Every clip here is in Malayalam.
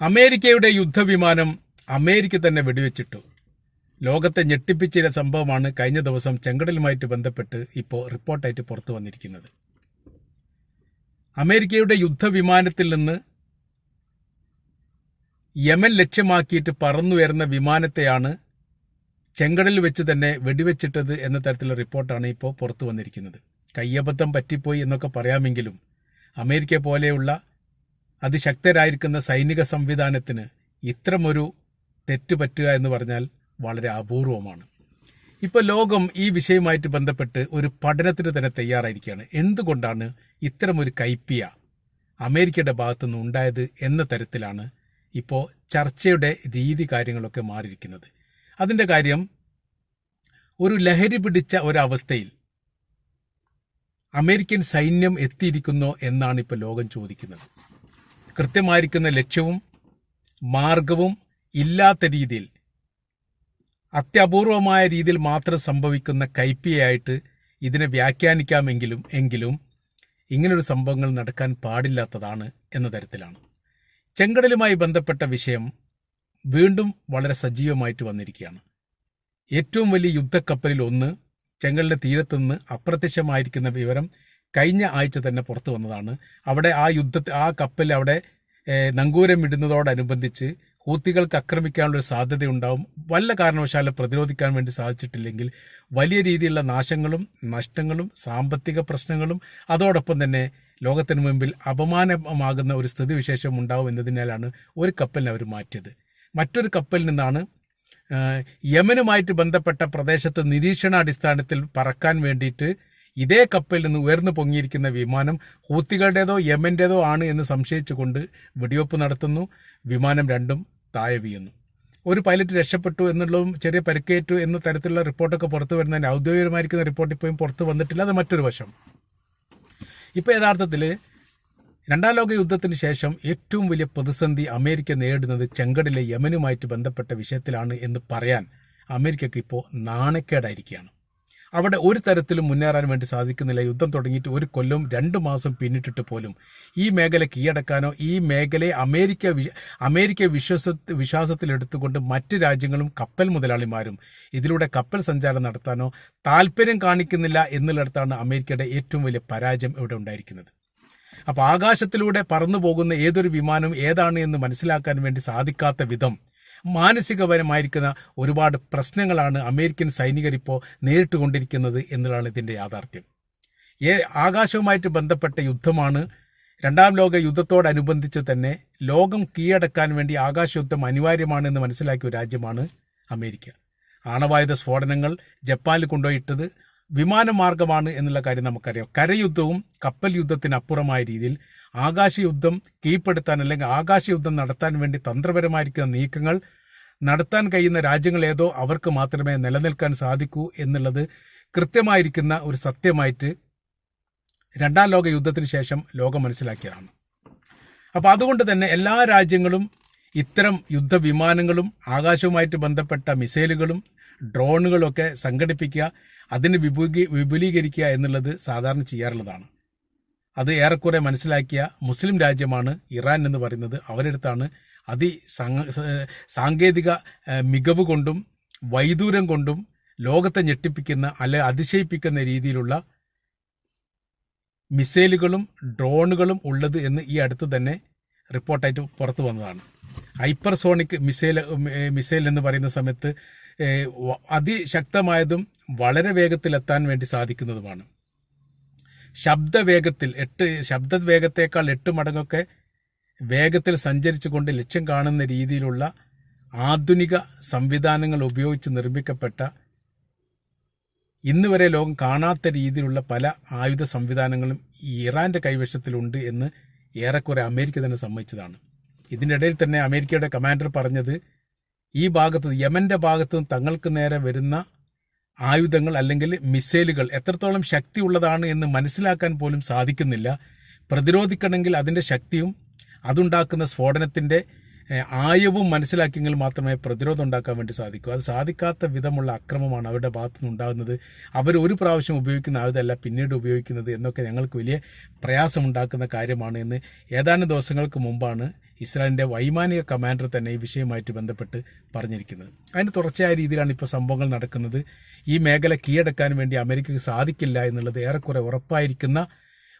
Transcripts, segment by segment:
അമേരിക്കയുടെ യുദ്ധവിമാനം അമേരിക്ക തന്നെ വെടിവെച്ചിട്ടു. ലോകത്തെ ഞെട്ടിപ്പിച്ച സംഭവമാണ് കഴിഞ്ഞ ദിവസം ചെങ്കടലുമായിട്ട് ബന്ധപ്പെട്ട് ഇപ്പോൾ റിപ്പോർട്ടായിട്ട് പുറത്തു വന്നിരിക്കുന്നത്. അമേരിക്കയുടെ യുദ്ധവിമാനത്തിൽ നിന്ന് യമൻ ലക്ഷ്യമാക്കിയിട്ട് പറന്നുയർന്ന വിമാനത്തെയാണ് ചെങ്കടലിൽ വെച്ച് തന്നെ വെടിവെച്ചിട്ടത് എന്ന തരത്തിലുള്ള റിപ്പോർട്ടാണ് ഇപ്പോൾ പുറത്തു വന്നിരിക്കുന്നത്. കയ്യബദ്ധം പറ്റിപ്പോയി എന്നൊക്കെ പറയാമെങ്കിലും അമേരിക്ക പോലെയുള്ള അതിശക്തരായിരിക്കുന്ന സൈനിക സംവിധാനത്തിന് ഇത്തരമൊരു തെറ്റ് പറ്റുക എന്ന് പറഞ്ഞാൽ വളരെ അപൂർവമാണ്. ഇപ്പോൾ ലോകം ഈ വിഷയവുമായിട്ട് ബന്ധപ്പെട്ട് ഒരു പഠനത്തിന് തന്നെ തയ്യാറായിരിക്കുകയാണ്. എന്തുകൊണ്ടാണ് ഇത്തരമൊരു കൈപ്പിയ അമേരിക്കയുടെ ഭാഗത്തുനിന്ന് ഉണ്ടായത് എന്ന തരത്തിലാണ് ഇപ്പോൾ ചർച്ചയുടെ രീതി കാര്യങ്ങളൊക്കെ മാറിയിരിക്കുന്നത്. അതിന്റെ കാര്യം ഒരു ലഹരി പിടിച്ച ഒരവസ്ഥയിൽ അമേരിക്കൻ സൈന്യം എത്തിയിരിക്കുന്നോ എന്നാണ് ഇപ്പോൾ ലോകം ചോദിക്കുന്നത്. കൃത്യമായിരിക്കുന്ന ലക്ഷ്യവും മാർഗവും ഇല്ലാത്ത രീതിയിൽ അത്യപൂർവമായ രീതിയിൽ മാത്രം സംഭവിക്കുന്ന കൈപ്പിയായിട്ട് ഇതിനെ വ്യാഖ്യാനിക്കാമെങ്കിലും എങ്കിലും ഇങ്ങനൊരു സംഭവങ്ങൾ നടക്കാൻ പാടില്ലാത്തതാണ് എന്ന തരത്തിലാണ്. ചെങ്കടലുമായി ബന്ധപ്പെട്ട വിഷയം വീണ്ടും വളരെ സജീവമായിട്ട് വന്നിരിക്കുകയാണ്. ഏറ്റവും വലിയ യുദ്ധക്കപ്പലിൽ ഒന്ന് ചെങ്കലിന്റെ തീരത്തുനിന്ന് അപ്രത്യക്ഷമായിരിക്കുന്ന വിവരം കഴിഞ്ഞ ആഴ്ച തന്നെ പുറത്തു വന്നതാണ്. അവിടെ ആ യുദ്ധ ആ കപ്പൽ അവിടെ നങ്കൂരം ഇടുന്നതോടനുബന്ധിച്ച് ഹൂത്തികൾക്ക് ആക്രമിക്കാനുള്ള സാധ്യതയുണ്ടാവും. വല്ല കാരണവശാലും പ്രതിരോധിക്കാൻ വേണ്ടി സാധിച്ചിട്ടില്ലെങ്കിൽ വലിയ രീതിയിലുള്ള നാശങ്ങളും നഷ്ടങ്ങളും സാമ്പത്തിക പ്രശ്നങ്ങളും അതോടൊപ്പം തന്നെ ലോകത്തിന് മുമ്പിൽ അപമാനമാകുന്ന ഒരു സ്ഥിതിവിശേഷം ഉണ്ടാവും എന്നതിനാലാണ് ഒരു കപ്പലിനെ അവർ മാറ്റിയത്. മറ്റൊരു കപ്പലിൽ നിന്നാണ് യമനുമായിട്ട് ബന്ധപ്പെട്ട പ്രദേശത്ത് നിരീക്ഷണാടിസ്ഥാനത്തിൽ പറക്കാൻ വേണ്ടിയിട്ട് ഇതേ കപ്പലിൽ നിന്ന് ഉയർന്നു പൊങ്ങിയിരിക്കുന്ന വിമാനം ഹൂത്തികളുടേതോ യമന്റേതോ ആണ് എന്ന് സംശയിച്ചുകൊണ്ട് വെടിവെപ്പ് നടത്തുന്നു. വിമാനം രണ്ടും താഴെ ഒരു പൈലറ്റ് രക്ഷപ്പെട്ടു എന്നുള്ളതും ചെറിയ പരിക്കേറ്റു എന്ന തരത്തിലുള്ള റിപ്പോർട്ടൊക്കെ പുറത്തു വരുന്നതിന് ഔദ്യോഗികമായിരിക്കുന്ന റിപ്പോർട്ട് ഇപ്പോഴും പുറത്തു വന്നിട്ടില്ല. അത് മറ്റൊരു വശം. ഇപ്പോൾ യഥാർത്ഥത്തിൽ രണ്ടാം ലോക യുദ്ധത്തിന് ശേഷം ഏറ്റവും വലിയ പ്രതിസന്ധി അമേരിക്ക നേരിടുന്നത് ചെങ്കടിലെ യമനുമായിട്ട് ബന്ധപ്പെട്ട വിഷയത്തിലാണ് എന്ന് പറയാൻ അമേരിക്കയ്ക്ക് ഇപ്പോൾ നാണക്കേടായിരിക്കുകയാണ്. അവിടെ ഒരു തരത്തിലും മുന്നേറാൻ വേണ്ടി സാധിക്കുന്നില്ല. യുദ്ധം തുടങ്ങിയിട്ട് ഒരു കൊല്ലം രണ്ട് മാസം പിന്നിട്ടിട്ട് പോലും. ഈ മേഖല കീഴടക്കാനോ ഈ മേഖലയെ അമേരിക്ക അമേരിക്ക വിശ്വസ വിശ്വാസത്തിലെടുത്തുകൊണ്ട് മറ്റ് രാജ്യങ്ങളും കപ്പൽ മുതലാളിമാരും ഇതിലൂടെ കപ്പൽ സഞ്ചാരം നടത്താനോ താല്പര്യം കാണിക്കുന്നില്ല എന്നുള്ളിടത്താണ് അമേരിക്കയുടെ ഏറ്റവും വലിയ പരാജയം ഇവിടെ ഉണ്ടായിരിക്കുന്നത്. അപ്പോൾ ആകാശത്തിലൂടെ പറന്നു പോകുന്ന ഏതൊരു വിമാനം ഏതാണ് എന്ന് മനസ്സിലാക്കാൻ വേണ്ടി സാധിക്കാത്ത വിധം മാനസികപരമായിരിക്കുന്ന ഒരുപാട് പ്രശ്നങ്ങളാണ് അമേരിക്കൻ സൈനികർ ഇപ്പോൾ നേരിട്ടുകൊണ്ടിരിക്കുന്നത് എന്നുള്ളതാണ് ഇതിന്റെ യാഥാർത്ഥ്യം. ഏ ആകാശവുമായിട്ട് ബന്ധപ്പെട്ട യുദ്ധമാണ് രണ്ടാം ലോക യുദ്ധത്തോടനുബന്ധിച്ച് തന്നെ ലോകം കീഴടക്കാൻ വേണ്ടി ആകാശ യുദ്ധം അനിവാര്യമാണെന്ന് മനസ്സിലാക്കിയ രാജ്യമാണ് അമേരിക്ക. ആണവായുധ സ്ഫോടനങ്ങൾ ജപ്പാനിൽ കൊണ്ടുപോയിട്ടത് വിമാനമാർഗമാണ് എന്നുള്ള കാര്യം നമുക്കറിയാം. കരയുദ്ധവും കപ്പൽ യുദ്ധത്തിനപ്പുറമായ രീതിയിൽ ആകാശയുദ്ധം കീഴ്പ്പെടുത്താൻ അല്ലെങ്കിൽ ആകാശയുദ്ധം നടത്താൻ വേണ്ടി തന്ത്രപരമായിരിക്കുന്ന നീക്കങ്ങൾ നടത്താൻ കഴിയുന്ന രാജ്യങ്ങൾ ഏതോ അവർക്ക് മാത്രമേ നിലനിൽക്കാൻ സാധിക്കൂ എന്നുള്ളത് കൃത്യമായിരിക്കുന്ന ഒരു സത്യമായിട്ട് രണ്ടാം ലോക യുദ്ധത്തിന് ശേഷം ലോകം മനസ്സിലാക്കിയതാണ്. അപ്പോൾ അതുകൊണ്ട് തന്നെ എല്ലാ രാജ്യങ്ങളും ഇത്തരം യുദ്ധവിമാനങ്ങളും ആകാശവുമായിട്ട് ബന്ധപ്പെട്ട മിസൈലുകളും ഡ്രോണുകളൊക്കെ സംഘടിപ്പിക്കുക അതിനെ വിപുലീ വിപുലീകരിക്കുക എന്നുള്ളത് സാധാരണ ചെയ്യാറുള്ളതാണ്. അത് ഏറെക്കുറെ മനസ്സിലാക്കിയ മുസ്ലിം രാജ്യമാണ് ഇറാൻ എന്ന് പറയുന്നത്. അവരെടുത്താണ് അതി സാങ്കേതിക മികവ് കൊണ്ടും വൈദൂരം കൊണ്ടും ലോകത്തെ ഞെട്ടിപ്പിക്കുന്ന അല്ലെ അതിശയിപ്പിക്കുന്ന രീതിയിലുള്ള മിസൈലുകളും ഡ്രോണുകളും ഉള്ളത് എന്ന് ഈ അടുത്ത് തന്നെ റിപ്പോർട്ടായിട്ട് പുറത്തു വന്നതാണ്. ഹൈപ്പർസോണിക് മിസൈൽ മിസൈൽ എന്ന് പറയുന്ന സമയത്ത് അതിശക്തമായതും വളരെ വേഗത്തിലെത്താൻ വേണ്ടി സാധിക്കുന്നതുമാണ്. ശബ്ദവേഗത്തിൽ എട്ട് ശബ്ദവേഗത്തേക്കാൾ എട്ട് മടങ്ങൊക്കെ വേഗത്തിൽ സഞ്ചരിച്ചുകൊണ്ട് ലക്ഷ്യം കാണുന്ന രീതിയിലുള്ള ആധുനിക സംവിധാനങ്ങൾ ഉപയോഗിച്ച് നിർമ്മിക്കപ്പെട്ട ഇന്ന് വരെ ലോകം കാണാത്ത രീതിയിലുള്ള പല ആയുധ സംവിധാനങ്ങളും ഇറാന്റെ കൈവശത്തിലുണ്ട് എന്ന് ഏറെക്കുറെ അമേരിക്ക തന്നെ സമ്മതിച്ചതാണ്. ഇതിനിടയിൽ തന്നെ അമേരിക്കയുടെ കമാൻഡർ പറഞ്ഞത് ഈ ഭാഗത്ത് യമന്റെ ഭാഗത്ത് തങ്ങൾക്ക് നേരെ വരുന്ന ആയുധങ്ങൾ അല്ലെങ്കിൽ മിസൈലുകൾ എത്രത്തോളം ശക്തിയുള്ളതാണ് എന്ന് മനസ്സിലാക്കാൻ പോലും സാധിക്കുന്നില്ല. പ്രതിരോധിക്കണമെങ്കിൽ അതിന്റെ ശക്തിയും അതുണ്ടാക്കുന്ന സ്ഫോടനത്തിന്റെ ആയവും മനസ്സിലാക്കിയെങ്കിൽ മാത്രമേ പ്രതിരോധം ഉണ്ടാക്കാൻ വേണ്ടി സാധിക്കൂ. അത് സാധിക്കാത്ത വിധമുള്ള അക്രമമാണ് അവരുടെ ഭാഗത്തു നിന്നുണ്ടാകുന്നത് അവർ ഒരു പ്രാവശ്യം ഉപയോഗിക്കുന്ന ആയുധമല്ല പിന്നീട് ഉപയോഗിക്കുന്നത് എന്നൊക്കെ ഞങ്ങൾക്ക് വലിയ പ്രയാസമുണ്ടാക്കുന്ന കാര്യമാണ് എന്ന് ഏതാനും ദിവസങ്ങൾക്ക് മുമ്പാണ് ഇസ്രായേലിന്റെ വൈമാനിക കമാൻഡർ തന്നെ ഈ വിഷയവുമായിട്ട് ബന്ധപ്പെട്ട് പറഞ്ഞിരിക്കുന്നത്. അതിന് തുടർച്ചയായ രീതിയിലാണ് ഇപ്പോൾ സംഭവങ്ങൾ നടക്കുന്നത്. ഈ മേഖല കീഴടക്കാൻ വേണ്ടി അമേരിക്കയ്ക്ക് സാധിക്കില്ല എന്നുള്ളത് ഏറെക്കുറെ ഉറപ്പായിരിക്കുന്ന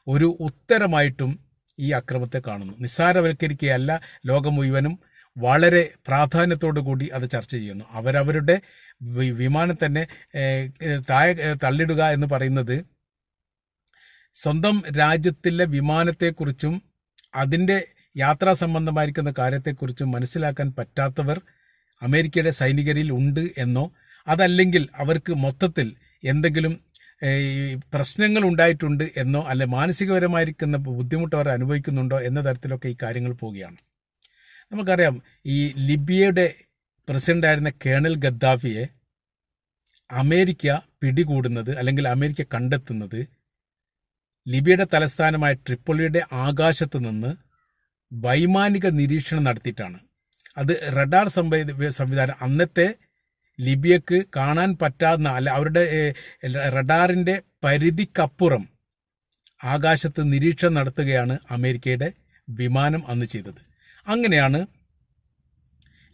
ഒരു ഉത്തരമായിട്ടും ഈ അക്രമത്തെ കാണുന്നു. നിസ്സാരവൽക്കരിക്കുകയല്ല ലോകം മുഴുവനും വളരെ പ്രാധാന്യത്തോടു കൂടി അത് ചർച്ച ചെയ്യുന്നു. അവരവരുടെ വിമാനം തന്നെ താഴെ തള്ളിടുക എന്ന് പറയുന്നത് സ്വന്തം രാജ്യത്തിലെ വിമാനത്തെക്കുറിച്ചും അതിന്റെ യാത്രാ സംബന്ധമായിരിക്കുന്ന കാര്യത്തെക്കുറിച്ച് മനസ്സിലാക്കാൻ പറ്റാത്തവർ അമേരിക്കയുടെ സൈനികരിൽ ഉണ്ട് എന്നോ അതല്ലെങ്കിൽ അവർക്ക് മൊത്തത്തിൽ എന്തെങ്കിലും പ്രശ്നങ്ങൾ ഉണ്ടായിട്ടുണ്ട് എന്നോ അല്ലെ മാനസികപരമായിരിക്കുന്ന ബുദ്ധിമുട്ട് അവർ അനുഭവിക്കുന്നുണ്ടോ എന്ന തരത്തിലൊക്കെ ഈ കാര്യങ്ങൾ പോവുകയാണ്. നമുക്കറിയാം ഈ ലിബിയയുടെ പ്രസിഡന്റായിരുന്ന കേണൽ ഗദ്ദാഫിയെ അമേരിക്ക പിടികൂടുന്നത് അല്ലെങ്കിൽ അമേരിക്ക കണ്ടെത്തുന്നത് ലിബിയയുടെ തലസ്ഥാനമായ ട്രിപ്പൊളിയുടെ ആകാശത്ത് നിന്ന് വൈമാനിക നിരീക്ഷണം നടത്തിയിട്ടാണ്. അത് റഡാർ സംവിധാനം അന്നത്തെ ലിബിയക്ക് കാണാൻ പറ്റാവുന്ന അല്ല അവരുടെ റഡാറിന്റെ പരിധിക്കപ്പുറം ആകാശത്ത് നിരീക്ഷണം നടത്തുകയാണ് അമേരിക്കയുടെ വിമാനം അന്ന് ചെയ്തത്. അങ്ങനെയാണ്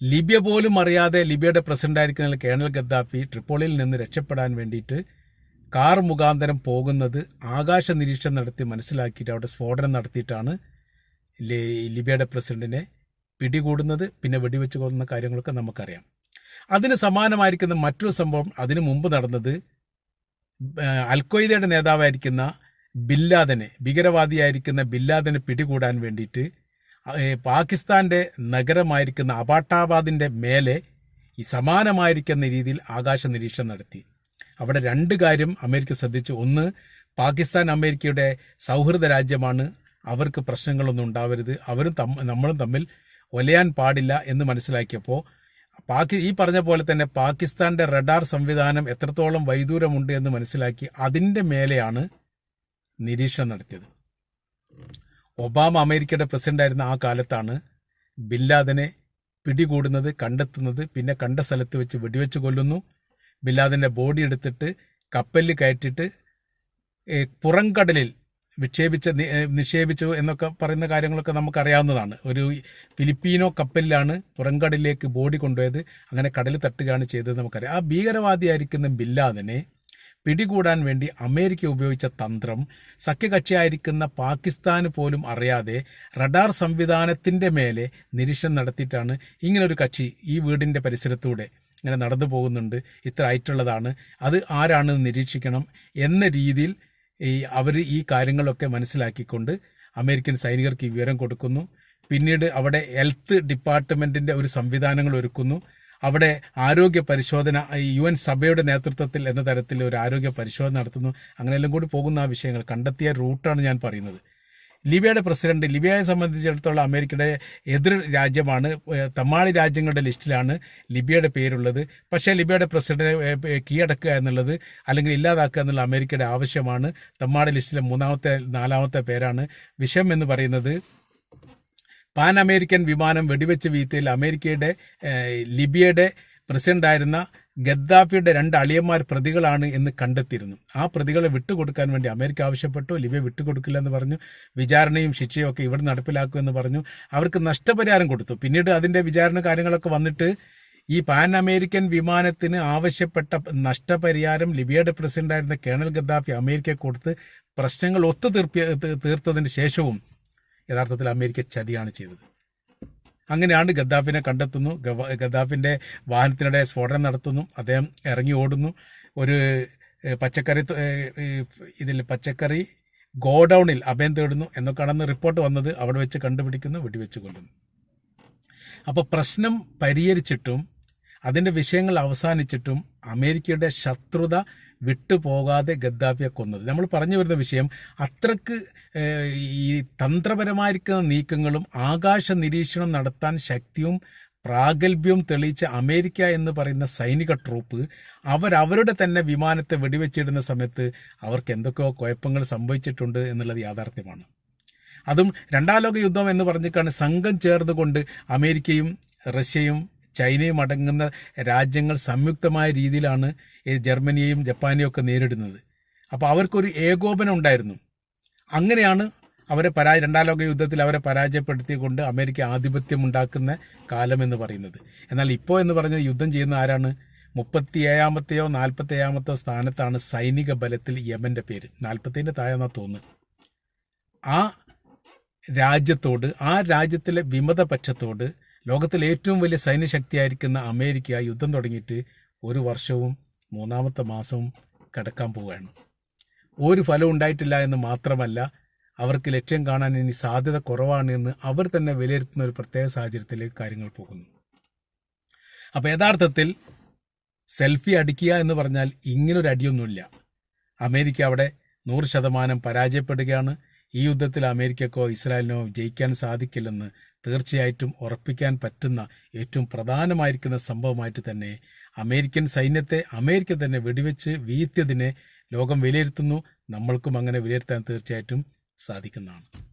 ലിബിയ പോലും അറിയാതെ ലിബിയയുടെ പ്രസിഡന്റായിരിക്കുന്ന കേണൽ ഗദ്ദാഫി ട്രിപ്പോളിയിൽ നിന്ന് രക്ഷപ്പെടാൻ വേണ്ടിയിട്ട് കാർ മുഖാന്തരം പോകുന്നത് ആകാശ നിരീക്ഷണം നടത്തി മനസ്സിലാക്കിയിട്ട് അവിടെ സ്ഫോടനം നടത്തിയിട്ടാണ് ലിബിയയുടെ പ്രസിഡന്റിനെ പിടികൂടുന്നത് പിന്നെ വെടിവെച്ച് കൊന്ന കാര്യങ്ങളൊക്കെ നമുക്കറിയാം. അതിന് സമാനമായിരിക്കുന്ന മറ്റൊരു സംഭവം അതിനു മുമ്പ് നടന്നത് അൽക്വയ്ദയുടെ നേതാവായിരിക്കുന്ന ബില്ലാദനെ ഭീകരവാദിയായിരിക്കുന്ന ബില്ലാദനെ പിടികൂടാൻ വേണ്ടിയിട്ട് പാകിസ്ഥാന്റെ നഗരമായിരിക്കുന്ന അബാട്ടാബാദിന്റെ മേലെ ഈ സമാനമായിരിക്കുന്ന രീതിയിൽ ആകാശ നിരീക്ഷണം നടത്തി. അവിടെ രണ്ട് കാര്യം അമേരിക്ക ശ്രദ്ധിച്ചു. ഒന്ന് പാകിസ്ഥാൻ അമേരിക്കയുടെ സൗഹൃദ രാജ്യമാണ് അവർക്ക് പ്രശ്നങ്ങളൊന്നും ഉണ്ടാവരുത്. അവരും നമ്മളും തമ്മിൽ ഒലയാൻ പാടില്ല എന്ന് മനസ്സിലാക്കിയപ്പോൾ പാകി ഈ പറഞ്ഞ പോലെ തന്നെ പാകിസ്ഥാന്റെ റഡാർ സംവിധാനം എത്രത്തോളം വൈദൂരമുണ്ട് എന്ന് മനസ്സിലാക്കി അതിന്റെ മേലെയാണ് നിരീക്ഷണം നടത്തിയത്. ഒബാമ അമേരിക്കയുടെ പ്രസിഡന്റായിരുന്ന ആ കാലത്താണ് ബില്ലാദനെ പിടികൂടുന്നത് കണ്ടെത്തുന്നത് പിന്നെ കണ്ട സ്ഥലത്ത് വെച്ച് വെടിവെച്ച് കൊല്ലുന്നു. ബില്ലാദിന്റെ ബോഡി എടുത്തിട്ട് കപ്പലിൽ കയറ്റിയിട്ട് പുറംകടലിൽ വിക്ഷേപിച്ച നിക്ഷേപിച്ചു എന്നൊക്കെ പറയുന്ന കാര്യങ്ങളൊക്കെ നമുക്കറിയാവുന്നതാണ്. ഒരു ഫിലിപ്പീനോ കപ്പലിലാണ് പുറംകടലിലേക്ക് ബോഡി കൊണ്ടുപോയത്. അങ്ങനെ കടൽ തട്ടുകയാണ് ചെയ്തത് നമുക്കറിയാം. ആ ഭീകരവാദിയായിരിക്കുന്ന ബില്ലാദിനെ പിടികൂടാൻ വേണ്ടി അമേരിക്ക ഉപയോഗിച്ച തന്ത്രം സഖ്യകക്ഷിയായിരിക്കുന്ന പാകിസ്ഥാന് പോലും അറിയാതെ റഡാർ സംവിധാനത്തിന്റെ മേലെ നിരീക്ഷണം നടത്തിയിട്ടാണ് ഇങ്ങനൊരു കക്ഷി ഈ വീടിന്റെ പരിസരത്തൂടെ ഇങ്ങനെ നടന്നു പോകുന്നുണ്ട്. ഇത്ര ആയിട്ടുള്ളതാണ്. അത് ആരാണെന്ന് നിരീക്ഷിക്കണം എന്ന രീതിയിൽ ഈ അവർ ഈ കാര്യങ്ങളൊക്കെ മനസ്സിലാക്കിക്കൊണ്ട് അമേരിക്കൻ സൈനികർക്ക് ഈ വിവരം കൊടുക്കുന്നു. പിന്നീട് അവിടെ ഹെൽത്ത് ഡിപ്പാർട്ട്മെന്റിന്റെ ഒരു സംവിധാനങ്ങൾ ഒരുക്കുന്നു. അവിടെ ആരോഗ്യ പരിശോധന യു എൻ സഭയുടെ നേതൃത്വത്തിൽ എന്ന തരത്തിൽ ഒരു ആരോഗ്യ പരിശോധന നടത്തുന്നു. അങ്ങനെയെല്ലാം കൂടി പോകുന്ന ആ വിഷയങ്ങൾ കണ്ടെത്തിയ റൂട്ടാണ് ഞാൻ പറയുന്നത്. ലിബിയയുടെ പ്രസിഡന്റ് ലിബിയയെ സംബന്ധിച്ചിടത്തോളം അമേരിക്കയുടെ എതിർ രാജ്യമാണ്. തമാളി രാജ്യങ്ങളുടെ ലിസ്റ്റിലാണ് ലിബിയയുടെ പേരുള്ളത്. പക്ഷേ ലിബിയയുടെ ഏഹ്, കീഴടക്കുക എന്നുള്ളത് അല്ലെങ്കിൽ ഇല്ലാതാക്കുക എന്നുള്ള അമേരിക്കയുടെ ആവശ്യമാണ്. തമ്മാടി ലിസ്റ്റിലെ മൂന്നാമത്തെ നാലാമത്തെ പേരാണ്. വിഷം എന്ന് പറയുന്നത് പാൻ അമേരിക്കൻ വിമാനം വെടിവെച്ച് വീഴ്ത്തിയിൽ അമേരിക്കയുടെ ലിബിയയുടെ പ്രസിഡന്റായിരുന്ന ഗദ്ദാഫിയുടെ രണ്ട് അളിയന്മാർ പ്രതികളാണ് എന്ന് കണ്ടെത്തിയിരുന്നു. ആ പ്രതികളെ വിട്ടുകൊടുക്കാൻ വേണ്ടി അമേരിക്ക ആവശ്യപ്പെട്ടു. ലിബിയ വിട്ടുകൊടുക്കില്ല എന്ന് പറഞ്ഞു. വിചാരണയും ശിക്ഷയും ഒക്കെ ഇവിടെ നടപ്പിലാക്കും എന്ന് പറഞ്ഞു. അവർക്ക് നഷ്ടപരിഹാരം കൊടുത്തു. പിന്നീട് അതിന്റെ വിചാരണ കാര്യങ്ങളൊക്കെ വന്നിട്ട് ഈ പാൻ അമേരിക്കൻ വിമാനത്തിന് ആവശ്യപ്പെട്ട നഷ്ടപരിഹാരം ലിബിയയുടെ പ്രസിഡന്റായിരുന്ന കേണൽ ഗദ്ദാഫി അമേരിക്ക കൊടുത്ത് പ്രശ്നങ്ങൾ ഒത്തുതീർപ്പിയ തീർത്തതിന് ശേഷവും യഥാർത്ഥത്തിൽ അമേരിക്ക ചതിയാണ് ചെയ്തത്. അങ്ങനെയാണ് ഗദ്ദാഫിനെ കണ്ടെത്തുന്നു. ഗദ്ദാഫിന്റെ വാഹനത്തിനിടെ സ്ഫോടനം നടത്തുന്നു. അദ്ദേഹം ഇറങ്ങി ഓടുന്നു. ഒരു പച്ചക്കറി ഇതിൽ പച്ചക്കറി ഗോഡൌണിൽ അഭയം തേടുന്നു എന്നൊക്കെയാണെന്ന് റിപ്പോർട്ട് വന്നത് അവിടെ വെച്ച് കണ്ടുപിടിക്കുന്നു വെടിവെച്ച് കൊല്ലുന്നു. അപ്പോൾ പ്രശ്നം പരിഹരിച്ചിട്ടും അതിന്റെ വിഷയങ്ങൾ അവസാനിച്ചിട്ടും അമേരിക്കയുടെ ശത്രുത വിട്ടുപോകാതെ ഗദ്ദാഫിയെ കൊന്നത്. നമ്മൾ പറഞ്ഞു വരുന്ന വിഷയം അത്രയ്ക്ക് ഈ തന്ത്രപരമായിരിക്കുന്ന നീക്കങ്ങളും ആകാശ നിരീക്ഷണം നടത്താൻ ശക്തിയും പ്രാഗൽഭ്യവും തെളിയിച്ച അമേരിക്ക എന്ന് പറയുന്ന സൈനിക ട്രൂപ്പ് അവരവരുടെ തന്നെ വിമാനത്തെ വെടിവെച്ചിടുന്ന സമയത്ത് അവർക്ക് എന്തൊക്കെയോ കുഴപ്പങ്ങൾ സംഭവിച്ചിട്ടുണ്ട് എന്നുള്ളത് യാഥാർത്ഥ്യമാണ്. അതും രണ്ടാം ലോക യുദ്ധം എന്ന് പറഞ്ഞിട്ടാണ് സംഘം ചേർന്നുകൊണ്ട് അമേരിക്കയും റഷ്യയും ചൈനയും അടങ്ങുന്ന രാജ്യങ്ങൾ സംയുക്തമായ രീതിയിലാണ് ജർമ്മനിയെയും ജപ്പാനെയും ഒക്കെ നേരിടുന്നത്. അപ്പോൾ അവർക്കൊരു ഏകോപനം ഉണ്ടായിരുന്നു. അങ്ങനെയാണ് അവരെ പരാ രണ്ടാം ലോക യുദ്ധത്തിൽ അവരെ പരാജയപ്പെടുത്തിക്കൊണ്ട് അമേരിക്ക ആധിപത്യം ഉണ്ടാക്കുന്ന കാലം എന്ന് പറയുന്നത്. എന്നാൽ ഇപ്പോൾ എന്ന് പറഞ്ഞ യുദ്ധം ചെയ്യുന്ന ആരാണ്? മുപ്പത്തി ഏഴാമത്തെയോ നാൽപ്പത്തി ഏഴാമത്തെയോ സ്ഥാനത്താണ് സൈനിക ബലത്തിൽ യമന്റെ പേര്. നാൽപ്പത്തിന്റെ താഴെന്നാ തോന്നുന്നു ആ രാജ്യത്തോട് ആ രാജ്യത്തിലെ വിമതപക്ഷത്തോട് ലോകത്തിലെ ഏറ്റവും വലിയ സൈന്യശക്തിയായിരിക്കുന്ന അമേരിക്ക യുദ്ധം തുടങ്ങിയിട്ട് ഒരു വർഷവും മൂന്നാമത്തെ മാസവും കടക്കാൻ പോവുകയാണ്. ഒരു ഫലം ഉണ്ടായിട്ടില്ല എന്ന് മാത്രമല്ല അവർക്ക് ലക്ഷ്യം കാണാൻ ഇനി സാധ്യത കുറവാണ് എന്ന് അവർ തന്നെ വിലയിരുത്തുന്ന ഒരു പ്രത്യേക സാഹചര്യത്തിലേക്ക് കാര്യങ്ങൾ പോകുന്നു. അപ്പോൾ യഥാർത്ഥത്തിൽ സെൽഫി അടിക്കുക എന്ന് പറഞ്ഞാൽ ഇങ്ങനൊരു അടിയൊന്നുമില്ല. അമേരിക്ക അവിടെ നൂറ് ശതമാനം പരാജയപ്പെടുകയാണ്. ഈ യുദ്ധത്തിൽ അമേരിക്കക്കോ ഇസ്രായേലിനോ ജയിക്കാൻ സാധിക്കില്ലെന്ന് തീർച്ചയായിട്ടും ഉറപ്പിക്കാൻ പറ്റുന്ന ഏറ്റവും പ്രധാനമായിരിക്കുന്ന സംഭവമായിട്ട് തന്നെ അമേരിക്കൻ സൈന്യത്തെ അമേരിക്ക തന്നെ വെടിവെച്ച് വീഴ്ത്തിയതിനെ ലോകം വിലയിരുത്തുന്നു. നമ്മൾക്കും അങ്ങനെ വിലയിരുത്താൻ തീർച്ചയായിട്ടും സാധിക്കുന്നതാണ്.